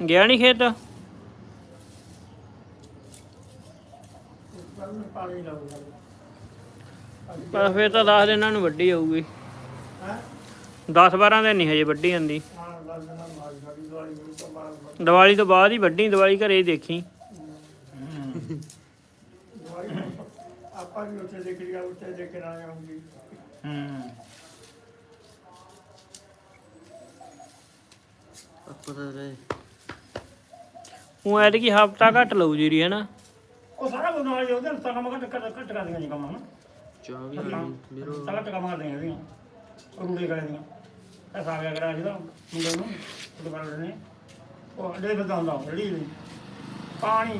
ਗਿਆ ਨਹੀਂ ਖੇਤ? ਪਾਣੀ ਲਾਉਂਦਾ ਪਰ ਫਿਰ ਤਾਂ 10 ਦਿਨਾਂ ਨੂੰ ਵੱਡੀ ਹੋਊਗੀ। ਹੈ 10 12 ਦਿਨ ਨਹੀਂ ਹਜੇ ਵੱਡੀ ਜਾਂਦੀ ਹਾਂ ਦੀਵਾਲੀ ਤੋਂ ਬਾਅਦ ਹੀ ਵੱਡੀ, ਦੀਵਾਲੀ ਘਰੇ ਹੀ ਦੇਖੀ। ਆਪਾਂ ਵੀ ਉੱਥੇ ਦੇਖ ਲਿਆ ਉੱਥੇ ਦੇਖ ਕੇ ਨਾ ਆਉਂਗੀ ਹੂੰ ਆਪਾਂ ਤਾਂ ਉਹ ਐਤਕੀ ਹਫਤਾ ਘੱਟ ਲਊ ਜੀਰੀ ਹੈ ਨਾ? ਉਹ ਸਾਰਾ ਕੁਝ ਨਾਲ ਹੀ ਉਹਦੇ ਨਾਲ ਤਾਂ ਕੰਮ ਘੱਟ ਘੱਟ ਘੱਟ ਕਰ ਦੀਆਂ ਜੀ ਕੰਮ ਹਨਾ? 24 ਵੀਰੋ ਸਾਰਾ ਟਕਾ ਮਾਰ ਦੀਆਂ ਇਹਦੀਆਂ ਰੂੜੇ ਕਰ ਦੀਆਂ। ਐਸਾ ਆ ਗਿਆ ਕਰਾ ਜਿਹਦਾ ਮੁੰਡੇ ਨੂੰ ਉਹ ਕਰ ਨੇ। ਉਹ ਅੱਡੇ ਤੇ ਹੁੰਦਾ ਰੜੀ ਪਾਣੀ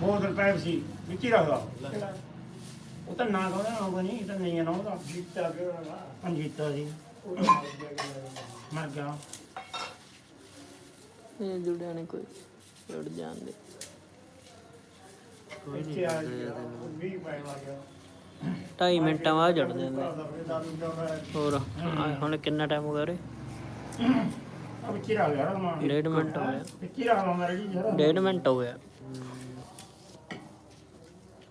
ਬੋਤਲ ਪੈਪਸੀ ਵਿੱਚ ਹੀ ਰੱਖਦਾ। ਉਹ ਤਾਂ ਨਾ ਕਹਿੰਦਾ ਨਾ ਬਣੀ ਇਹ ਤਾਂ ਨਹੀਂ ਨਾ ਉਹਦਾ। ਜੀਤਾ ਗਿਆ ਅੰਜੀਤਾ ਜੀ। ਮਰ ਗਿਆ। ਇਹ ਜੁੜਿਆ ਨੇ ਕੋਈ। ਜੁੜ ਜਾਂਦੇ। ਕੋਈ ਨਹੀਂ ਇੱਥੇ ਆ ਗਿਆ 20 ਪੈਣ ਲੱਗ ਗਿਆ। 2.5 ਮਿੰਟਾਂ ਬਾਅਦ ਜੜ ਦਿੰਦੇ ਹੋਰ ਹੁਣ ਕਿੰਨਾ ਟਾਈਮ ਹੋ ਗਿਆ ਰੇ ਹੀ ਗਿਆ ਰਮਾ ਡੇਢ ਮਿੰਟ ਹੋ ਗਿਆ। ਹੀ ਜੀ ਯਾਰ ਡੇਢ ਮਿੰਟ ਹੋ ਗਿਆ।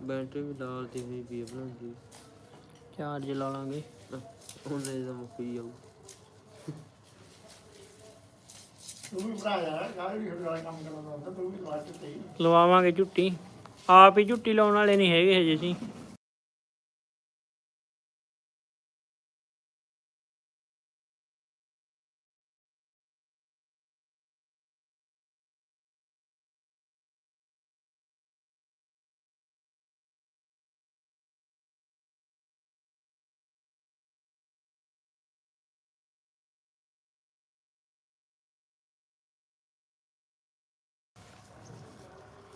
ਬੈਟਰੀ ਵੀ ਡਾਲਦੀ ਹੋਈ ਵੀ ਬਣਾਉਂਦੀ। ਚਾਰਜ ਲਾ ਲਾਂਗੇ। ਉਹਨੇ ਦਾ ਮੁੱਕੀ ਜਾਊ। ਤੂੰ ਵੀ ਭਰਾ ਯਾਰ ਗਾੜੀ ਵੀ ਤੁਹਾਡੇ ਵਾਲਾ ਕੰਮ ਕਰਦਾ ਹੁੰਦਾ, ਤੂੰ ਵੀ ਬਾਅਦ ਚ ਤੇ ਲਵਾਵਾਂਗੇ ਝੁੱਟੀ। ਆਪ ਹੀ ਝੁੱਟੀ ਲਾਉਣ ਵਾਲੇ ਨਹੀਂ ਹੈਗੇ ਹਜੇ ਅਸੀਂ।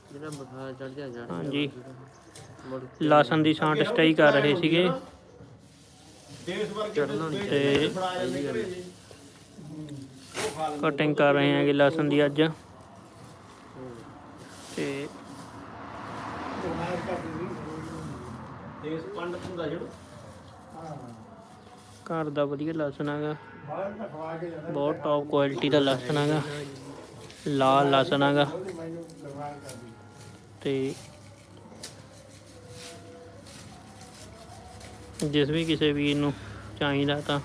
ਜਿਹੜਾ ਬੁਖਾਰ ਚੜ ਜਾ ਜਾਣਾ ਹਾਂਜੀ। ਲਸਣ ਦੀ ਸਾਂਟ ਸਟਾਈ ਕਰ ਰਹੇ ਸੀਗੇ। ਤੇ ਕਟਿੰਗ ਕਰ ਰਹੇ ਹੈਗੇ ਲਸਣ ਦੀ ਅੱਜ। ਤੇ ਦੇਸ ਪੰਡ ਹੁੰਦਾ ਜਿਹੜਾ। ਘਰ ਦਾ ਵਧੀਆ ਲਸਣ ਹੈਗਾ। ਬਹੁਤ ਟੌਪ ਕੁਆਲਿਟੀ ਦਾ ਲਸਣ ਹੈਗਾ। ਲਾਲ ਲਸਣ ਹੈਗਾ ਉਹਦੀ ਮੈਨੂੰ ਦਰਬਾਰ ਕਰਦੀ ਤੇ ਜਿਸ ਵੀ ਕਿਸੇ ਵੀਰ ਨੂੰ ਚਾਹੀਦਾ ਤਾਂ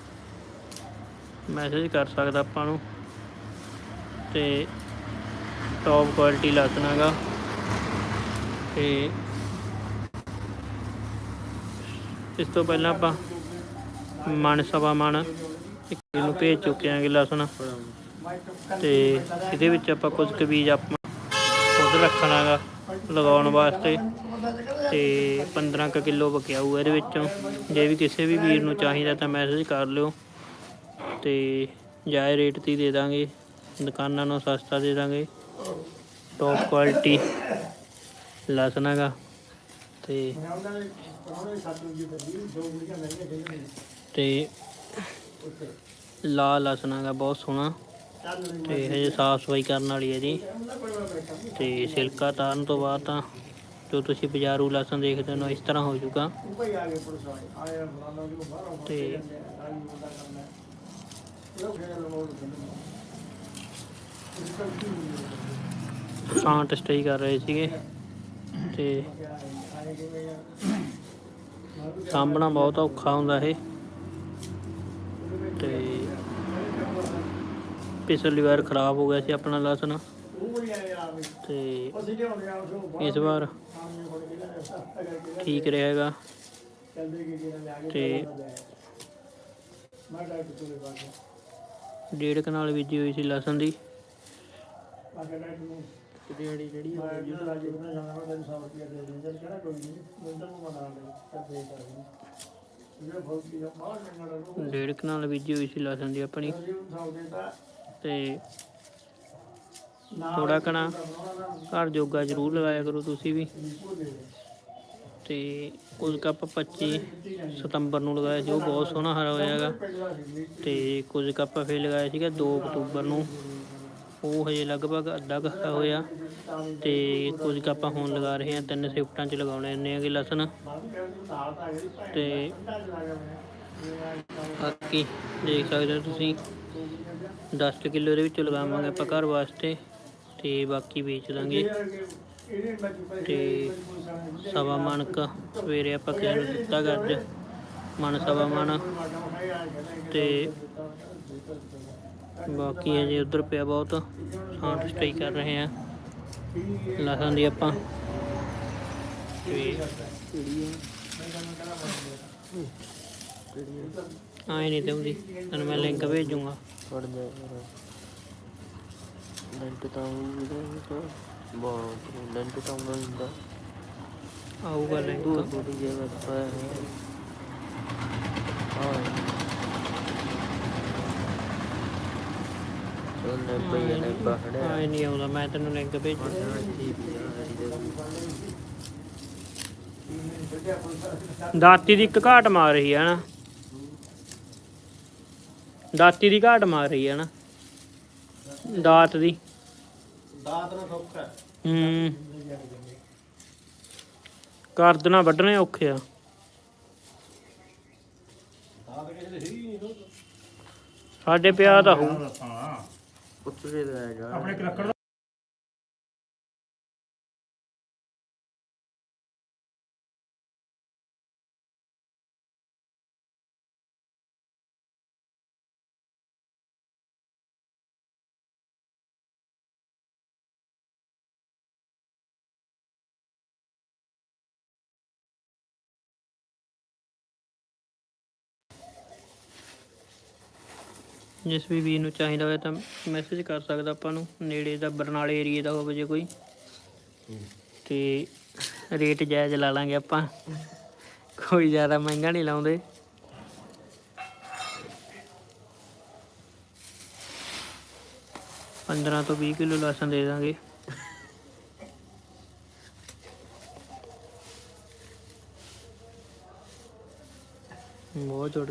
ਮੈਸੇਜ ਕਰ ਸਕਦਾ ਆਪਾਂ ਨੂੰ ਤੇ ਟੌਪ ਕੁਆਲਿਟੀ ਲਸਣ ਹੈਗਾ ਤੇ ਇਸ ਤੋਂ ਪਹਿਲਾਂ ਆਪਾਂ ਮਨ ਸਵਾ ਮਨ ਇੱਕ ਨੂੰ ਭੇਜ ਚੁੱਕੇ ਆਂਗੇ ਲਸਣ ਤੇ ਇਹਦੇ ਵਿੱਚ ਆਪਾਂ ਕੁਝ ਕੁ ਬੀਜ ਆਪਾਂ ਖੁਦ ਰੱਖਣਾਗਾ। ਲਗਾਉਣ ਵਾਸਤੇ ਤੇ 15 ਕੁ ਕਿਲੋ ਬਕਿਆਊ ਇਹਦੇ ਵਿੱਚੋਂ। ਜੇ ਵੀ ਕਿਸੇ ਵੀ ਵੀਰ ਨੂੰ ਚਾਹੀਦਾ ਤਾਂ ਮੈਸੇਜ ਕਰ ਲਿਓ ਤੇ ਜਾਇ ਰੇਟ ਤੇ ਦੇ ਦਾਂਗੇ। ਦੁਕਾਨਾਂ ਨੂੰ ਸਸਤਾ ਦੇ ਦਾਂਗੇ। ਟੌਪ ਕੁਆਲਿਟੀ ਲਸਣ ਹੈਗਾ ਤੇ ਮੈਂ ਉਹਨਾਂ ਦੇ ਤੇ ਲਾਲ ਲਸਣ ਬਹੁਤ ਸੋਹਣਾ। ਤੇ ਹਜੇ ਸਾਫ਼ ਸਫ਼ਾਈ ਕਰਨ ਵਾਲੀ ਹੈ ਜੀ। ਉਹਨਾਂ ਕੋਲ ਤੇ ਸਿਲਕਾ ਤਾਰਨ ਤੋਂ ਬਾਅਦ ਤਾਂ ਜੋ ਤੁਸੀਂ ਬਾਜ਼ਾਰੂ ਲਸਣ ਦੇਖਦੇ ਹੋ ਇਸ ਤਰ੍ਹਾਂ ਹੋ ਜਾਊਗਾ। ਉਹ ਤੇ ਸਾਂਟ ਸਟੇ ਕਰ ਰਹੇ ਸੀਗੇ। ਤੇ ਸਾਂਭਣਾ ਬਹੁਤ ਔਖਾ ਹੁੰਦਾ ਇਹ। ਤੇ ਪਿਛਲੀ ਵਾਰ ਖਰਾਬ ਹੋ ਗਿਆ ਸੀ ਆਪਣਾ ਲਸਣ ਤੇ ਇਸ ਵਾਰ ਠੀਕ ਰਹੇਗਾ। ਤੇ ਮੈਂ ਡਾਕਟਰ ਕੋਲੇ ਬਾਅਦ ਡੇਢ ਕਨਾਲ ਬੀਜੀ ਹੋਈ ਸੀ ਲਸਣ ਦੀ। ਬਾਕੀ ਡਾਕਟਰ ਨੂੰ ਜਿਹੜੀ ਜਿਹੜੀ ਮੈਂ ਜਿਹੜਾ ਰਾਜੀ ਬਣਾ ਜਾਣਾ ਮੈਂ ਤੈਨੂੰ 100 ਰੁਪਏ ਦੇ ਦਿੰਦਾ ਕਿਹੜਾ ਕੋਈ ਨਹੀਂ ਮੈਂ ਤਾਂ ਮਨਾ ਲੈ ਚੱਲ ਦੇ ਕਰ ਜਿਹੜਾ ਬਹੁਤ ਕੀ ਬਾਹਰ ਨਿਕਲਣਾ ਉਹ ਡੇਢ ਕਨਾਲ ਬੀਜੀ ਹੋਈ ਸੀ ਲਸਣ ਦੀ ਆਪਣੀ। ਜੀ ਨੂੰ 100 ਦੇਤਾ। ਤੇ ਨਾ ਥੋੜਾ ਕਣਾ ਘਰ ਜੋਗਾ ਜ਼ਰੂਰ ਲਗਾਇਆ ਕਰੋ ਤੁਸੀਂ ਵੀ। ਉਹ ਤੇ ਕੁਝ ਕੱਪ 25 ਸਤੰਬਰ ਨੂੰ ਲਗਾਇਆ ਸੀ, ਉਹ ਬਹੁਤ ਸੋਹਣਾ ਹਰਾ ਹੋਇਆਗਾ ਪਹਿਲਾਂ ਸੀ ਤੇ ਕੁਝ ਕੱਪ ਫੇਰ ਲਗਾਇਆ ਸੀਗਾ 2 ਅਕਤੂਬਰ ਨੂੰ। ਉਹ ਹਜੇ ਲਗਭਗ ਅੱਧਾ ਕੁ ਹਰਾ ਹੋਇਆ। ਤੇ ਕੁਝ ਕੱਪ ਹੁਣ ਲਗਾ ਰਹੇ ਹਾਂ, ਤਿੰਨ ਸ਼ਿਫਟਾਂ 'ਚ ਲਗਾਉਣੇ ਨੇ ਹੈਗੇ ਲਸਣ। ਤੇ ਬਾਕੀ ਦੇਖ ਸਕਦੇ ਹੋ ਤੁਸੀਂ। 10 ਕਿਲੋ ਦੇ ਵਿੱਚ ਲਗਾਵਾਂਗੇ ਆਪਾਂ ਘਰ ਵਾਸਤੇ ਤੇ ਬਾਕੀ ਵੇਚ ਦਾਂਗੇ। ਤੇ ਸਵਾ ਮਣ ਕ ਸਵੇਰੇ ਆਪਾਂ ਕਿਸੇ ਨੂੰ ਦਿੱਤਾ ਗਾ ਮਨ ਮਣ ਸਵਾ ਮਣ ਤੇ ਬਾਕੀ ਅਜੇ ਉਧਰ ਪਿਆ ਬਹੁਤ ਸਾਊਂਡ ਸਟਾਈ ਕਰ ਰਹੇ ਆ। ਲਸਣ ਦੀ ਆਪਾਂ। ਤੇ ਕਿਹੜੀ ਆ ਆਏ ਨਹੀਂ ਤੇ ਹੁੰਦੀ ਤੈਨੂੰ ਮੈਂ ਲਿੰਕ ਭੇਜੂਗਾ। ਫੜ ਜਾ ਲੈਂਟ ਤਾਂ ਉਹਦਾ ਤਾਂ। ਬਹੁਤ ਲੈਂਟ ਤਾਂ ਹੁੰਦਾ। ਆਊਗਾ ਲਿੰਕ ਥੋੜੀ ਜਿਹੀ ਬਸ ਪਾਇਆ ਹੈ ਹਾਂ। ਉਹਨੇ ਪਈ ਨੇ ਬਾਹੜਿਆ ਆਏ ਨਹੀਂ ਆਉਂਦਾ। ਮੈਂ ਤੈਨੂੰ ਲਿੰਕ ਭੇਜੂ। ਦਾਤੀ ਦੀ ਇੱਕ ਘਾਟ ਮਾਰ ਰਹੀ ਹੈ ਨਾ। ਦਾਤੀ ਦੀ ਘਾਟ ਮਾਰ ਰਹੀ ਹੈ ਨਾ। ਦਾਤ ਦੀ। ਦਾਤ ਨਾਲ ਸੌਖਾ ਹੂੰ। ਕਰਦਣਾ ਵੱਢਣੇ ਔਖੇ ਆ। ਦਾਤ ਕਿਸੇ ਦੇ ਹੀ ਨਹੀਂ ਸੋ ਸਾਡੇ ਪਿਆ ਤਾਂ ਹੋਊ। ਉੱਤਰੇ ਦਾ ਜਾ। ਆਪਣੇ ਕਲੱਕੜ ਦਾ ਜਿਸ ਵੀ ਵੀਰ ਨੂੰ ਚਾਹੀਦਾ ਹੋਵੇ ਤਾਂ ਮੈਸੇਜ ਕਰ ਸਕਦਾ ਆਪਾਂ ਨੂੰ, ਨੇੜੇ ਦਾ ਬਰਨਾਲੇ ਏਰੀਏ ਦਾ ਹੋਵੇ ਜੇ ਕੋਈ। ਤੇ ਰੇਟ ਜਾਇਜ਼ ਲਾ ਲਾਂਗੇ ਆਪਾਂ। ਕੋਈ ਜ਼ਿਆਦਾ ਮਹਿੰਗਾ ਨਹੀਂ ਲਾਉਂਦੇ। ਪੰਦਰਾਂ ਤੋਂ 20 ਕਿਲੋ ਲਸਣ ਦੇ ਦਾਂਗੇ। ਬਹੁਤ ਜੁੜ